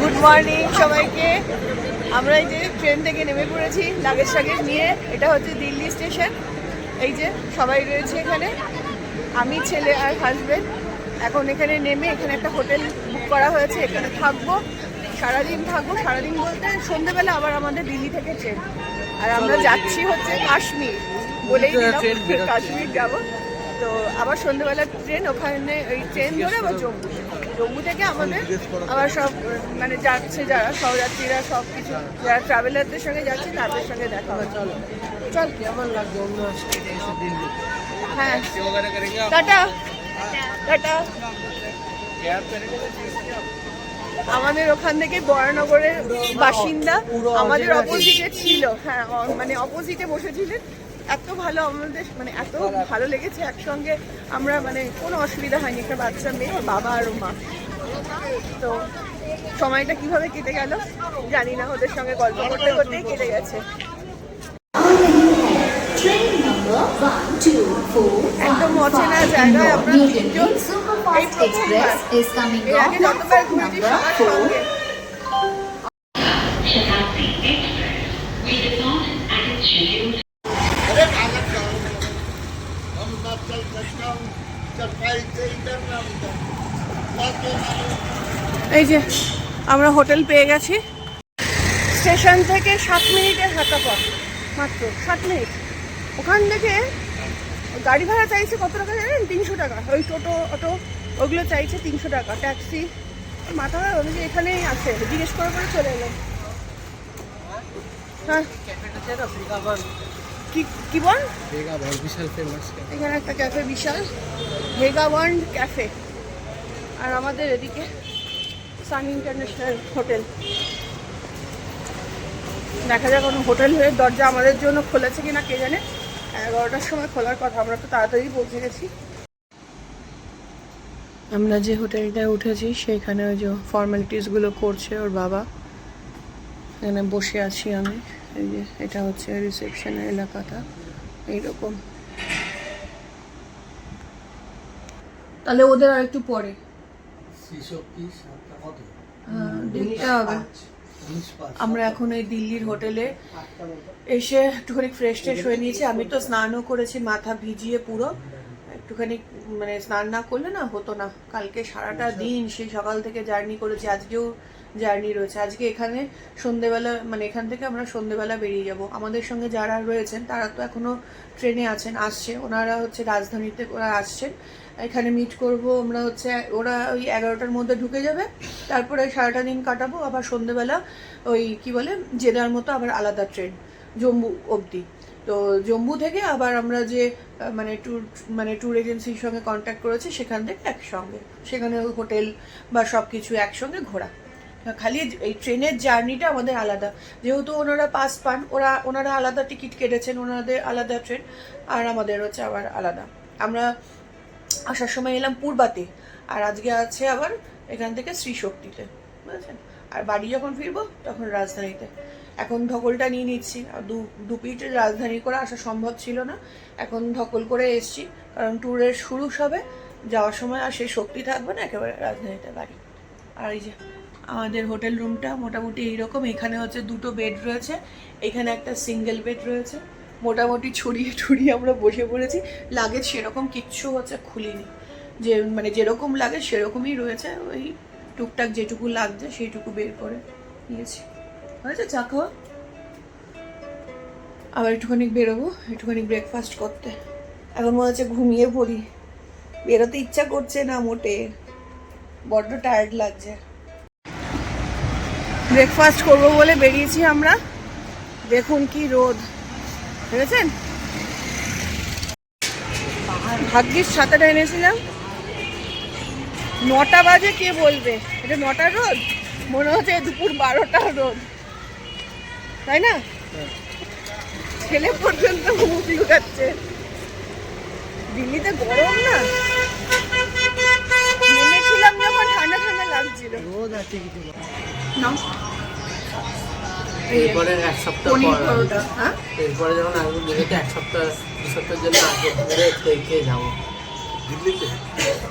Good morning সবাইকে। আমরা এই যে ট্রেন থেকে নেমে পড়েছি লাগেজ টাগেজ নিয়ে। এটা হচ্ছে দিল্লি স্টেশন এই যে সবাই রয়েছে এখানে। আমি ছেলে আর হাজব্যান্ড এখন এখানে নেমে এখানে একটা হোটেল বুক করা হয়েছে। এখানে থাকব। সারাদিন থাকব। সারাদিন বলতে সন্ধ্যেবেলা আবার আমাদের দিল্লি থেকে ট্রেন আর আমরা যাচ্ছি হচ্ছে কাশ্মীর। বলেই কাশ্মীর যাব। তো আবার সন্ধ্যেবেলা ট্রেন ওখানে ওই ট্রেন ধরে আবার জম্মু। জম্মু থেকে আমাদের আবার সব মানে যাচ্ছে যারা সহযাত্রীরা সব কিছু যারা ট্রাভেলারদের সঙ্গে যাচ্ছে তাদের সঙ্গে দেখা হবে। চলো। চল কেমন লাগবে অন্য হ্যাঁ। টাটা। টাটা। আমাদের ওখান থেকে বরানগরের বাসিন্দা আমাদের অপোজিটে ছিল। হ্যাঁ মানে অপোজিটে বসেছিলেন। এত ভালো আমাদের মানে এত ভালো লেগেছে একসঙ্গে। আমরা মানে কোনো অসুবিধা হয়নি একটা বাচ্চা মেয়ে, বাবা আর মা। তো সময়টা কীভাবে কেটে গেল, জানি না, ওদের সঙ্গে গল্প করতে করতেই কেটে গেছে। একদম অচেনা জায়গায় এই যে, আমরা হোটেল পেয়ে গেছি। স্টেশন থেকে সাত মিনিটের হাঁটা পথ মাত্র সাত মিনিট। ওখান থেকে গাড়ি ভাড়া চাইছে কত টাকা জানেন? তিনশো টাকা। ওই টোটো, অটো, ওগুলো চাইছে তিনশো টাকা। ট্যাক্সি, মাথা আমি যে এখানেই আছে। জিজ্ঞেস করে করে চলে এলাম হ্যাঁ। কি কি বল? ভাই বিশাল ফেমাস এখানে একটা ক্যাফে বিশাল। ভেগাওয়ান্ড ক্যাফে আর আমাদের এদিকে সান ইন্টারন্যাশনাল হোটেল দেখা যাক কোনো হোটেল হয়ে দরজা আমাদের জন্য খুলেছে কিনা কে জানে? এগারোটার সময় খোলার কথা আমরা তো তাড়াতাড়ি পৌঁছে গেছি। আমরা যে হোটেলটায় উঠেছি সেইখানে ওই যে ফর্মালিটিসগুলো করছে ওর বাবা। এখানে বসে আছি আমি। এই যে এটা হচ্ছে রিসেপশনের এলাকাটা এইরকম। তাহলে ওদের আর একটু পরে। হ্যাঁ, দেখতে হবে। আমরা এখন এই দিল্লির হোটেলে এসে একটুখানি ফ্রেশ ট্রেশ হয়ে নিয়েছি। আমি তো স্নানও করেছি মাথা ভিজিয়ে পুরো। একটুখানি মানে স্নান না করলে না হতো না। কালকে সারাটা দিন সেই সকাল থেকে জার্নি করেছি। আজকেও জার্নি রয়েছে। আজকে এখানে সন্ধেবেলা মানে এখান থেকে আমরা সন্ধেবেলা বেরিয়ে যাব। আমাদের সঙ্গে যারা রয়েছেন, তারা তো এখনও ট্রেনে আছেন, আসছে। ওনারা হচ্ছে রাজধানীতে ওরা আসছেন। এখানে মিট করব আমরা হচ্ছে, ওরা ওই এগারোটার মধ্যে ঢুকে যাবে। তারপরে সারাটা দিন কাটাবো। আবার সন্ধেবেলা ওই কি বলে, জেদার মতো আবার আলাদা ট্রেন, জম্মু অবধি। তো জম্মু থেকে আবার আমরা যে মানে ট্যুর মানে ট্যুর এজেন্সির সঙ্গে কন্ট্যাক্ট করেছি, সেখান থেকে একসঙ্গে। সেখানে হোটেল বা সব কিছু একসঙ্গে ঘোরা। খালি এই ট্রেনের জার্নিটা আমাদের আলাদা। যেহেতু ওনারা পাস পান, ওরা, ওনারা আলাদা টিকিট কেটেছেন, ওনাদের আলাদা ট্রেন, আর আমাদের হচ্ছে আবার আলাদা। আমরা আসার সময় এলাম পূর্বাতে, আর আজকে আছে আবার এখান থেকে শ্রীশক্তিতে, বুঝেছেন? আর বাড়ি যখন ফিরবো, তখন রাজধানীতে। এখন ধকলটা নিয়ে নিচ্ছি দু দু পিঠের রাজধানী করে আসা সম্ভব ছিল না। এখন ধকল করে এসছি, কারণ ট্যুরের শুরু সবে, যাওয়ার সময় আর সেই শক্তি থাকবে না, একেবারে রাজধানীতে বাড়ি। আর এই যে আমাদের হোটেল রুমটা মোটামুটি এইরকম। এখানে হচ্ছে দুটো বেড রয়েছে, এখানে একটা সিঙ্গেল বেড রয়েছে। মোটামুটি ছড়িয়ে ছড়িয়ে আমরা বসে পড়েছি। লাগেজ সেরকম কিচ্ছু হচ্ছে খুলিনি। যে মানে যেরকম লাগে সেরকমই রয়েছে। ওই টুকটাক যেটুকু লাগছে সেইটুকু বের করে নিয়েছি। হয়েছে? চা খাওয়া? আবার একটুখানি বেরোবো, একটুখানি ব্রেকফাস্ট করতে। এখন মনে হচ্ছে ঘুমিয়ে পড়ি। বেরোতে ইচ্ছা করছে না মোটে। বড্ড টায়ার্ড লাগছে। ব্রেকফাস্ট করব বলে বেরিয়েছি আমরা। দেখুন কি রোদ। বুঝেছেন ভাগ্যিস ছাতাটা এনেছিলাম। নটা বাজে কে বলবে? এটা নটা রোদ? মনে হচ্ছে দুপুর বারোটা রোদ। তাই না? ছেলে পর্যন্ত মুখ লুকাচ্ছে। দিল্লিতে গরম না? নেমেছিলাম যখন, ঠান্ডা ঠান্ডা লাগছিল। রোদ আছে কিছু না এরপরে এক সপ্তাহ পনির পর পরোটা হ্যাঁ? এরপরে যখন আসব দেখেছি এক সপ্তাহ দু সপ্তাহের জন্য আগে খেয়ে খেয়ে যাব। দিল্লিতে?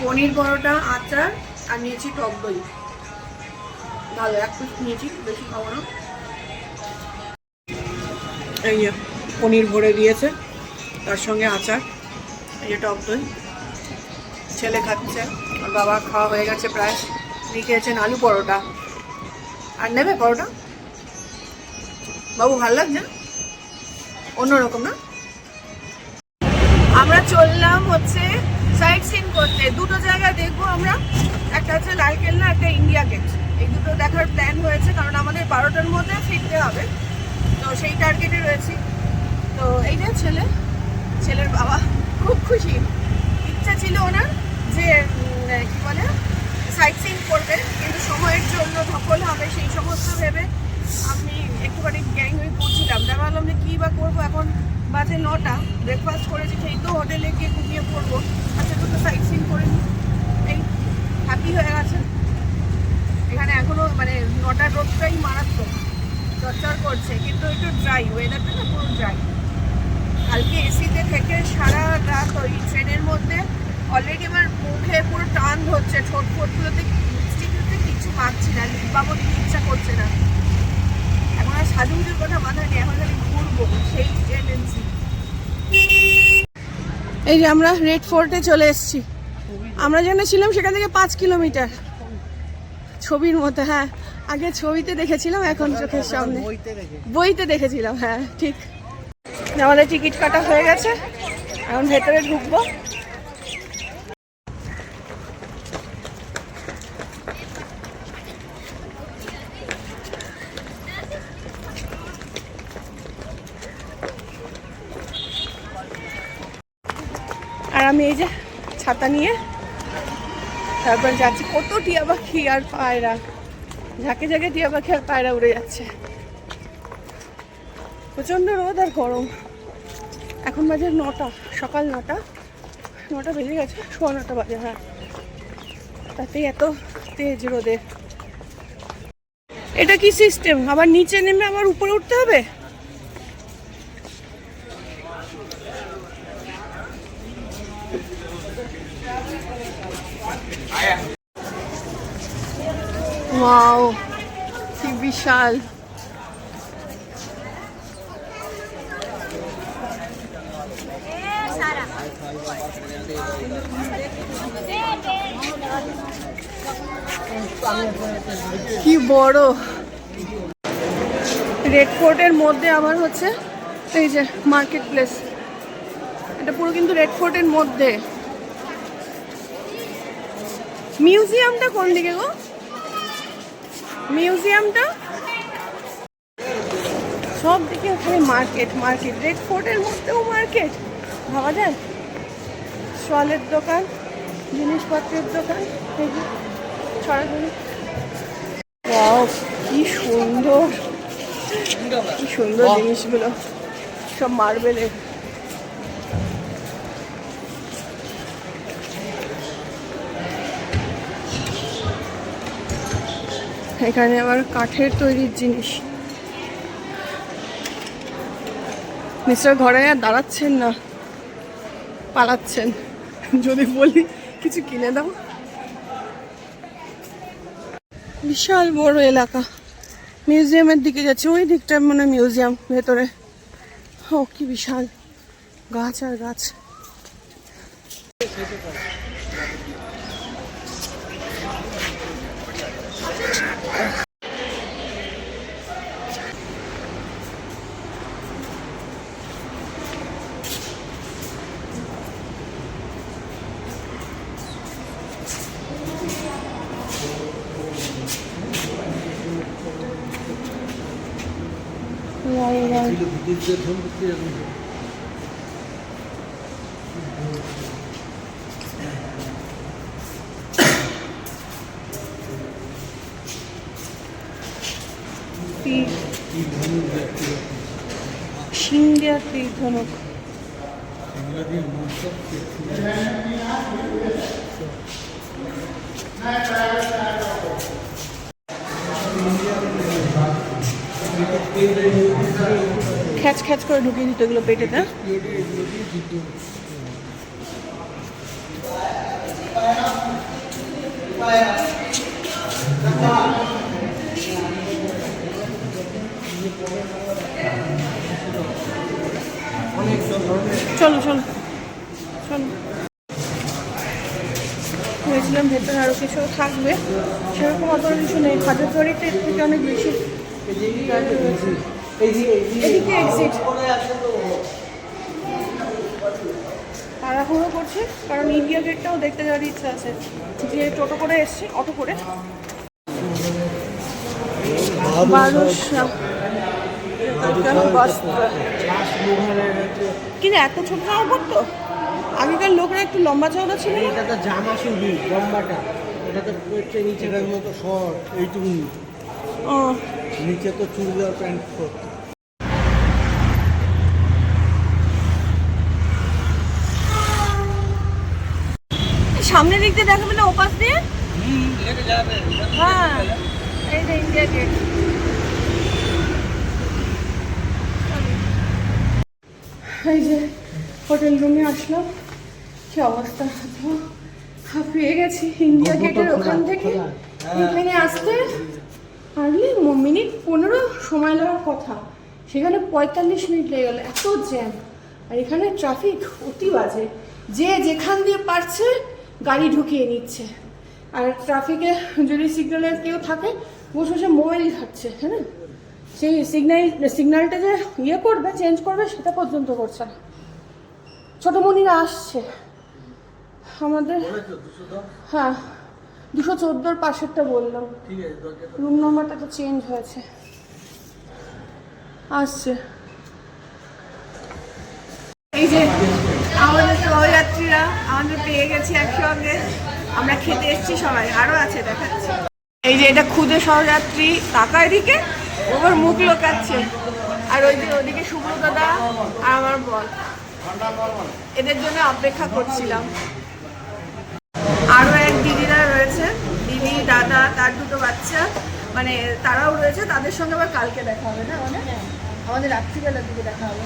পনির পরোটা আচার আর নিয়েছি টক দই। ভালো এক পিস নিয়েছি বেশি খাব না। এই যে পনির ভরে দিয়েছে তার সঙ্গে আচার এই যে টক দই। ছেলে খাচ্ছে আর বাবা খাওয়া হয়ে গেছে প্রায়। উনি খেয়েছেন আলু পরোটা। আর নেবে পরোটা? বাবু, ভালো লাগছে অন্যরকম না? আমরা চললাম হচ্ছে সাইট সিন করতে। দুটো জায়গা দেখব আমরা। একটা হচ্ছে লালকেল্লা একটা ইন্ডিয়া গেট। এই দুটো দেখার প্ল্যান হয়েছে, কারণ আমাদের বারোটার মধ্যে ফিরতে হবে। তো সেই টার্গেটে রয়েছি। তো এই যে ছেলে, ছেলের বাবা, খুব খুশি। ইচ্ছা ছিল ওনার যে কি বলে? সাইট সিন করবে কিন্তু সময়ের জন্য ধকল হবে, সেই সমস্ত ভেবে আমি একটুখানি গ্যাং হয়ে পড়ছিলাম। তাই ভাবলাম যে কী বা করব এখন? বাজে নটা ব্রেকফাস্ট করেছি, সেই তো হোটেলে গিয়ে ঘুমিয়ে পড়ব। আচ্ছা দুটো সাইট সিন করে নিই এই হ্যাপি হয়ে গেছে। এখানে এখনও মানে নটার রোদটাই মারাত্মক চর্চর করছে, কিন্তু একটু ড্রাই ওয়েদারটা না পুরো ড্রাই কালকে এসিতে থেকে সারা রাত ওই ট্রেনের মধ্যে অলরেডি আমার মুখে পুরো টান ধরছে, ঠোঁট ফোটগুলোতে লিপস্টিকগুলোতে কিছু মাখছি না, লিপ বাবদ ইচ্ছা করছে না। এখন আর সাজুগুজুর কথা মাথায় নেই, এখন খালি ঘুরবো, সেই টেন্ডেন্সি এই যে আমরা রেড ফোর্টে চলে এসেছি। আমরা যেখানে ছিলাম সেখান থেকে পাঁচ কিলোমিটার। ছবির মতো হ্যাঁ। আগে ছবিতে দেখেছিলাম, এখন চোখের সামনে। বইতে দেখেছিলাম হ্যাঁ ঠিক। আমাদের টিকিট কাটা হয়ে গেছে। এখন ভেতরে ঢুকবো। আমি এই যে ছাতা নিয়ে তারপর যাচ্ছি। কত টিয়া পাখি আর পায়রা। ঝাঁকে ঝাঁকে টিয়া পাখি আর পায়রা উড়ে যাচ্ছে। প্রচণ্ড রোদ আর গরম। এখন বাজে নটা, সকাল নটা। নটা বেজে গেছে, সোয়া নটা বাজে হ্যাঁ। তাতেই এত তেজ রোদে। এটা কি সিস্টেম আবার নিচে নেমে আবার উপরে উঠতে হবে? কি কি বড়। রেড ফোর্টের মধ্যে আবার হচ্ছে এই যে মার্কেট প্লেস এটা পুরো কিন্তু রেড ফোর্টের মধ্যে। মিউজিয়ামটা কোন দিকে গো? মিউজিয়ামটা সব দিকে ওখানে মার্কেট মার্কেট রেড ফোর্টের মধ্যেও মার্কেট ভাবা যায়? স্টলের দোকান জিনিসপত্রের দোকান ছড়াছড়ি কি সুন্দর। কি সুন্দর জিনিসগুলো। সব মার্বেলের এখানে আবার কাঠের তৈরির জিনিস। মিস্টার ঘরে আর দাঁড়াচ্ছেন না। পালাচ্ছেন। যদি বলি, কিছু কিনে দাও। বিশাল বড় এলাকা। মিউজিয়ামের দিকে যাচ্ছে। ওই দিকটা মানে মিউজিয়াম, ভেতরে। ও, কি বিশাল। গাছ আর গাছ। Wow. তীর সিংহ তীর ধনুক খ্যাচ খ্যাচ করে ঢুকিয়ে দিত এগুলো পেটেতে। চলো চলো চলো। ভেবেছিলাম ভেতরে আরও কিছু থাকবে। সেরকম অত কিছু নেই। বাড়িতে এর থেকে অনেক বেশি। এদিকে এক্সিট তাড়াহুড়ো করছে কারণ ইন্ডিয়া গেটটাও দেখতে যাওয়ার ইচ্ছা আছে। যে টোটো করে এসছে অটো করে। বারোশো কিন্তু এত ছোট জামা পড়তো আগেকার লোকরা একটু লম্বা চওড়া ছিল এটা তো জামা শুধু লম্বাটা। এটা তো নিচে মতো শর্ট এইটুকু ও নিচে তো চুড়িদার প্যান্ট পরতো সামনের দিক দিয়ে দেখাবে না ওপাশ দিয়ে? হ্যাঁ এই যে ইন্ডিয়া গেট এই যে হোটেল রুমে আসলাম কি অবস্থা? তো হাঁপিয়ে গেছি। ইন্ডিয়া গেটের ওখান থেকে এখানে আসতে হার্ডলি মিনিট পনেরো সময় লাগার কথা। সেখানে পঁয়তাল্লিশ মিনিট লেগে গেল। এত জ্যাম আর এখানে ট্রাফিক অতি বাজে। যে যেখান দিয়ে পারছে গাড়ি ঢুকিয়ে নিচ্ছে। আর ট্রাফিকে যদি সিগন্যালে কেউ থাকে বসে বসে মোবাইল ঘাটছে হ্যাঁ সেই সিগন্যাল সিগন্যালটা যে ইয়ে করবে চেঞ্জ করবে সেটা পর্যন্ত করছে না। ছোটোমণিরা আসছে। আমাদের হ্যাঁ। দুশো চোদ্দোর পাশেরটা বললাম। রুম নম্বরটা তো চেঞ্জ হয়েছে। আসছে। এই যে আমাদের সহযাত্রীরা আমাদের পেয়ে গেছি একসঙ্গে। আমরা খেতে এসেছি সবাই আরও আছে দেখাচ্ছি। এই যে এটা খুদে সহযাত্রী কাকা এদিকে ওর মুখ লোকাচ্ছে। আর ওই যে ওদিকে সুব্রতদা আর আমার বল এদের জন্য অপেক্ষা করছিলাম। আরও এক দিদিরা দিদি তার দুটো বাচ্চা মানে তারাও রয়েছে তাদের সঙ্গে আবার কালকে দেখা হবে না মানে আমাদের রাত্রিবেলার দিকে দেখা হবে।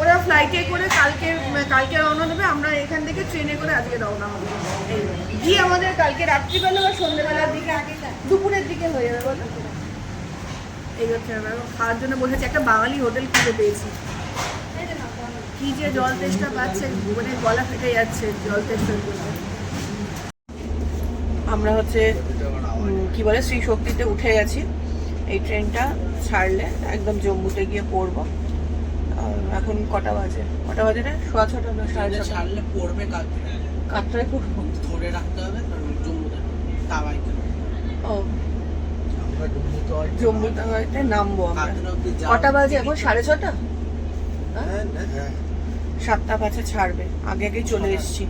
ওরা ফ্লাইটে করে কালকে কালকে রওনা দেবে আমরা এখান থেকে ট্রেনে করে আজকে রওনা হবে। এই গিয়ে আমাদের কালকে রাত্রিবেলা বা সন্ধ্যেবেলার দিকে আগে দুপুরের দিকে হয়ে যাবে বলো? এই হচ্ছে খাওয়ার জন্য বসেছি একটা বাঙালি হোটেল খুঁজে পেয়েছি। কি যে জল তেষ্টা পাচ্ছে মানে গলা ফেটে যাচ্ছে জল তেষ্টার জন্য আমরা হচ্ছে কি বলে শ্রী শক্তিতে উঠে গেছি। এই ট্রেনটা ছাড়লে একদম জম্মুতে গিয়ে পড়ব। এখন কটা বাজে? কটা বাজে রে? সোয়া ছটা না সাড়ে ছটা ছাড়লে পড়বে কাটটায় পড়ব? ধরে রাখতে হবে কারণ জম্মুতে তাওয়াইতে। ও। হয় জম্মু তাওয়াইতে নামবো আমরা। কটা বাজে? এখন সাড়ে ছটা? হ্যাঁ সাতটা পাঁচে ছাড়বে। আগে আগেই চলে এসেছি।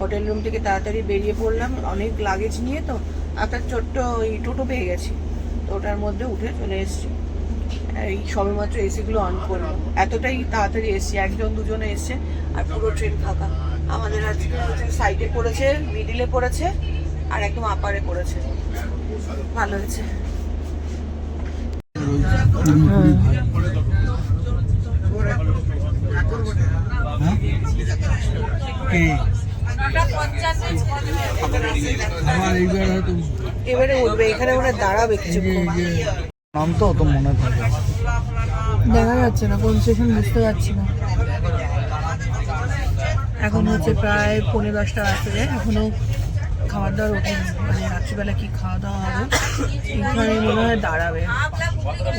হোটেল রুম থেকে তাড়াতাড়ি বেরিয়ে পড়লাম, অনেক লাগেজ নিয়ে তো একটা ছোট্ট ওই টোটো পেয়ে গেছি। তো ওটার মধ্যে উঠে চলে এসেছি। এই সবেমাত্র এসিগুলো অন করল এতটাই তাড়াতাড়ি এসছি, একজন দুজনে এসছে, আর পুরো ট্রেন ফাঁকা। আমাদের আজকে সাইডে পড়েছে মিডিলে পড়েছে, আর একদম আপারে পড়েছে। ভালো হয়েছে। হয়তো এবারে উঠবে এখানে ওরা দাঁড়াবে কিছুক্ষণ নাম তো অত মনে থাকে দেখা যাচ্ছে না কোন স্টেশন বুঝতে পারছি না। এখন হচ্ছে প্রায় পনেরো দশটা রাত্রে এখনও খাবার দাবার ওঠেনি মানে রাত্রিবেলা কি খাওয়া দাওয়া হবে? এখানে মনে হয় দাঁড়াবে।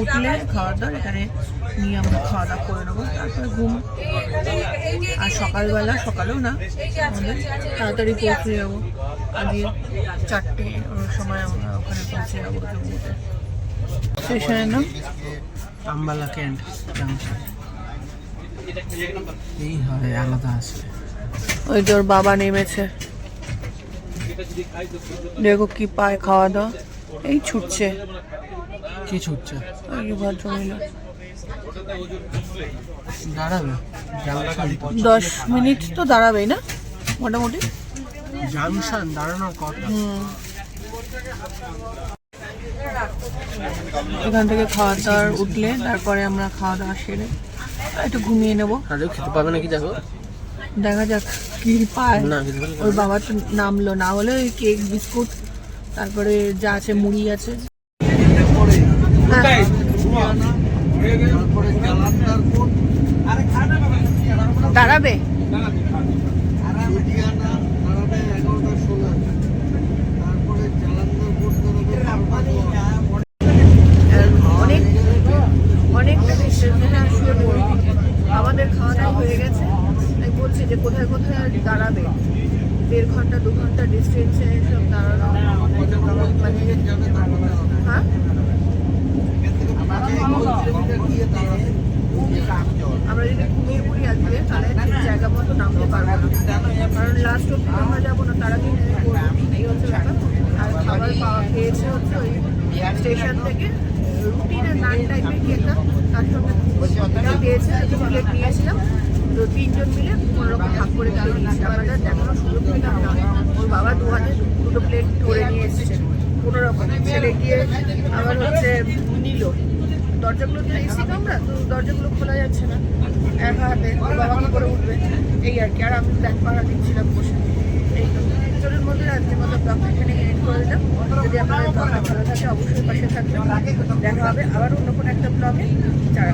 উঠলে খাওয়ার দাওয়ার এখানে নিয়ে আমরা খাওয়া দাওয়া করে নেব। তারপরে ঘুম। আর সকালবেলা সকালেও না আমাদের তাড়াতাড়ি পৌঁছে যাব। আজকে চারটে সময় আমরা ওখানে পৌঁছে যাব জম্মুতে স্টেশনের নাম? Ambala cantt junction. এই হয় আলাদা আসলে। ওই তোর বাবা নেমেছে। দেখো কি পায় খাওয়া দাওয়া। এই ছুটছে। কি ছুটছে? দাঁড়াবে? দশ মিনিট তো দাঁড়াবেই না মোটামুটি। জাংশন দাঁড়ানোর কথা। এখান থেকে খাওয়া দাওয়ার উঠলে তারপরে আমরা খাওয়া দাওয়া সেরে একটু ঘুমিয়ে নেব। খেতে পাবে নাকি দেখো? দেখা যাক। কি পায় না কিছু বলে ওর বাবা তো নামলো না হলে ওই কেক বিস্কুট তারপরে যা আছে মুড়ি আছে হ্যাঁ। তারপরে দাঁড়াবে অনেক অনেকটা পড়বি আমাদের খাওয়া দাওয়া হয়ে গেছে বলছি যে কোথায় কোথায় আর দাঁড়াবে। দেড় ঘণ্টা, দু ঘণ্টা ডিস্টেন্সে সব দাঁড়ানো। মানে হ্যাঁ? আমরা যদি ঘুমিয়ে পড়ি আজকে, তাহলে ঠিক জায়গা মতো নামতে পারব না। কারণ লাস্ট অব্দি আমরা যাব না, তার আগে এই হচ্ছে ব্যাপার। আর খাবার পাওয়া খেয়েছে হচ্ছে ওই স্টেশন থেকে। রুটিন আর নান টাইপের কি একটা? তার সঙ্গে পেয়েছে প্লেট নিয়েছিলাম। তো তিনজন মিলে কোনো রকম ভাগ করে নিয়েছি আমাদের দেখানোর সুযোগ পেলাম না। ওর বাবা দু হাতে দুটো প্লেট ধরে নিয়ে এসেছে। কোনো রকম ছেলে গিয়ে আবার হচ্ছে নিল। দরজাগুলো তো এসি আমরা তো দরজাগুলো খোলা যাচ্ছে না। এক হাতে ওর বাবা কি করে উঠবে? এই আর কি। আর আমি ব্যাগ পাড়া দিচ্ছিলাম বসে। এই তো। চলুন মধ্যে আজকে মতো ব্লগটা এখানে এড করে দিলাম। যদি আপনাদের ব্লগটা ভালো থাকে, অবশ্যই পাশে থাকবেন। দেখা হবে আবার অন্য কোনো একটা ব্লগে। চারা